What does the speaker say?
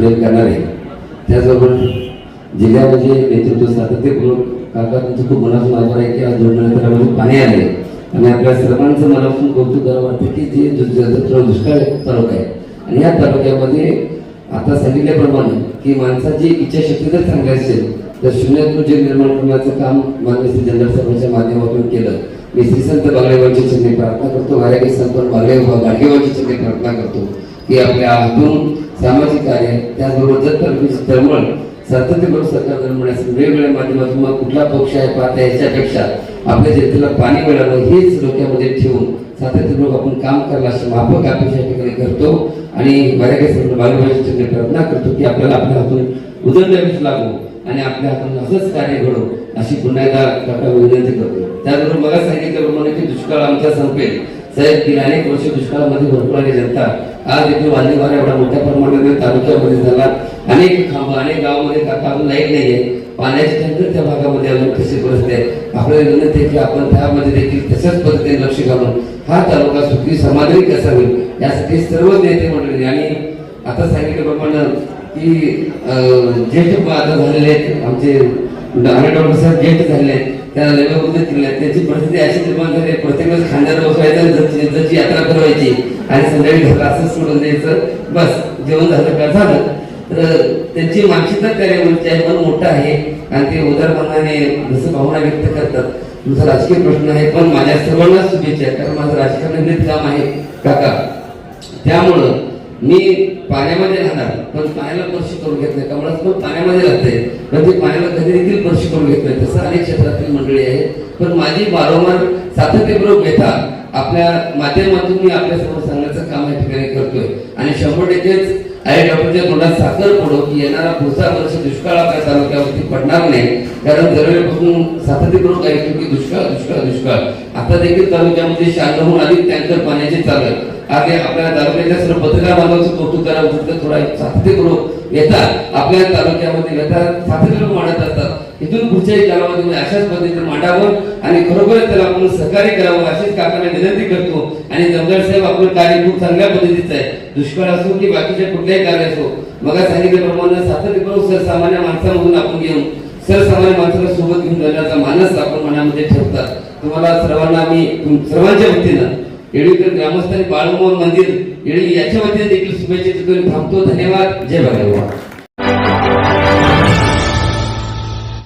प्रेम करणार आहे. त्याचबरोबर जिल्ह्यामध्ये जे नेतृत्व सातत्यपूर्वक काका तुमचं खूप मनासून आभार आहे की आज जोडण्यामध्ये पाणी आले आणि आपल्या सर्वांचं मनापासून कौतुक करावं वाटतं की जे दुष्काळ तालुका आहे. आणि या तालुक्यामध्ये आता सांगितल्याप्रमाणे की माणसाची इच्छाशक्ती जर सांगायची असेल तर शून्यातून जे निर्माण करण्याचं काम माननीय श्री जनरल सभेच्या माध्यमातून केलं. मी श्री संत बागडेवांची चरणी प्रार्थना करतो. वाऱ्यागी संत बागडे बागडेवांची चरणी प्रार्थना करतो. की आपल्या हातून सामाजिक त्याचबरोबर जर तालुक्याची सातत्यपूर्वक सरकार धर्मण्यासाठी वेगवेगळ्या माध्यमातून मग कुठला पक्ष आहे पाहता याच्यापेक्षा आपल्या जनतेला पाणी मिळावं हेच डोक्यामध्ये ठेवून सातत्यपूर्वक आपण काम करायला अशी माफक अपेक्षा ठिकाणी करतो आणि बऱ्याच बालूबाईची चरणी प्रार्थना करतो की आपल्याला आपल्या हातून उदरनिर्मित लागू आणि आपल्या हातून असंच कार्य घडो अशी पुन्हा एकदा विनंती करतो. त्याचबरोबर मला सांगितल्याप्रमाणे की दुष्काळ आमचा संपेल. साहेब गेली अनेक वर्ष दुष्काळामध्ये भरपूर आली जनता. आज इथे वांदेवारा एवढा मोठ्या प्रमाणामध्ये तालुक्यामध्ये झाला. अनेक खांब अनेक गावामध्ये काका अजून लाइट आहे पाण्याची टँकर त्या भागामध्ये अजून कशी परिस्थिती आहे? आपल्याला विनंती आहे की आपण त्यामध्ये देखील तशाच पद्धतीने लक्ष घालून हा तालुका सुखी समाधानी कसा होईल? यासाठी सर्व नेते मंडळी आणि आता सांगितल्याप्रमाणे की ज्येष्ठ आता झालेले आहेत. आमचे डॉक्टर साहेब ज्येष्ठ त्या लेवलमध्ये केले परिस्थिती अशी निर्माण झाली प्रत्येक वेळेस खांद्यावर बसवायचं आणि जची यात्रा करायची आणि संध्याकाळी घरला असंच सोडून द्यायचं बस जेवण झालं का झालं. तर त्यांची मानसिकता कार्यावरची आहे? म्हणजे मन मोठं आहे आणि ते उदारपणाने जसं भावना व्यक्त करतात. तुमचा राजकीय प्रश्न आहे पण माझ्या सर्वांना शुभेच्छा आहे कारण माझं राजकारणात काम आहे. काका त्यामुळं मी पाण्यामध्ये राहणार पण पाण्याला स्पर्श करून घेत नाही. कमळात पण पाण्यामध्ये राहते पण ते पाण्याला कधी देखील स्पर्श करून घेत नाही. तसं अनेक क्षेत्रातील मंडळी आहे पण माझी वारंवार सातत्यपूर्वक घेता आपल्या माध्यमातून मी आपल्यासमोर सांगण्याचं काम या ठिकाणी करतोय. आणि शंभर टक्केच आई डॉक्टरच्या तोंडात साखर पडो की येणारा पुढचा वर्ष दुष्काळ आपल्या तालुक्यावरती पडणार नाही. कारण दरवेळेपासून सातत्यपूर्वक ऐकतो की दुष्काळ दुष्काळ दुष्काळ. आता देखील तालुक्यामध्ये शहाण्णवहून अधिक टँकर पाण्याचे चालू आहेत आगे आपल्या तालुक्याच्या सर्व पत्रकार बांधवांचं कौतुक करावं तिथं थोडा सातत्यपूर्वक येतात आपल्या तालुक्यामध्ये येतात सातत्यपूर्वक मांडत असतात इथून पुढच्याही कालावधीमध्ये अशाच पद्धतीने मांडावं आणि खरोखर त्याला आपण सहकार्य करावं अशीच काकांना विनंती करतो. आणि जमदार साहेब आपलं कार्य खूप चांगल्या पद्धतीचं आहे. दुष्काळ असो की बाकीचे कुठल्याही कार्य असो मग सांगितल्याप्रमाणे सातत्यपूर्वक सर्वसामान्य माणसामधून आपण घेऊन सर्वसामान्य माणसाला सोबत घेऊन जाण्याचा मानस आपण मनामध्ये ठेवतात. तुम्हाला सर्वांना मी सर्वांच्या वतीनं येळीकर ग्रामस्थांनी बाळमोहन मंदिर येळी याच्या वतीने देखील शुभेच्छा देतो थांबतो. धन्यवाद. जय भगवान